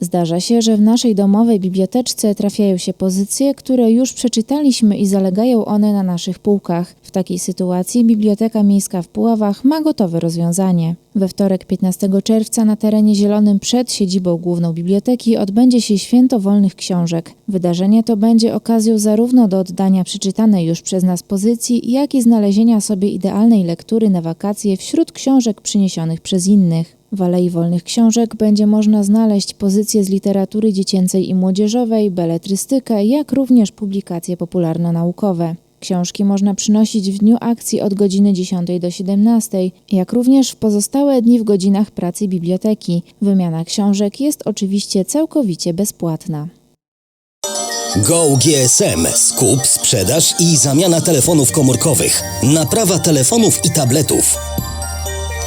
Zdarza się, że w naszej domowej biblioteczce trafiają się pozycje, które już przeczytaliśmy i zalegają one na naszych półkach. W takiej sytuacji Biblioteka Miejska w Puławach ma gotowe rozwiązanie. We wtorek 15 czerwca na terenie zielonym przed siedzibą główną biblioteki odbędzie się Święto Wolnych Książek. Wydarzenie to będzie okazją zarówno do oddania przeczytanej już przez nas pozycji, jak i znalezienia sobie idealnej lektury na wakacje wśród książek przyniesionych przez innych. W Alei Wolnych Książek będzie można znaleźć pozycje z literatury dziecięcej i młodzieżowej, beletrystykę, jak również publikacje popularno-naukowe. Książki można przynosić w dniu akcji od godziny 10 do 17, jak również w pozostałe dni w godzinach pracy biblioteki. Wymiana książek jest oczywiście całkowicie bezpłatna. Go GSM. Skup, sprzedaż i zamiana telefonów komórkowych. Naprawa telefonów i tabletów.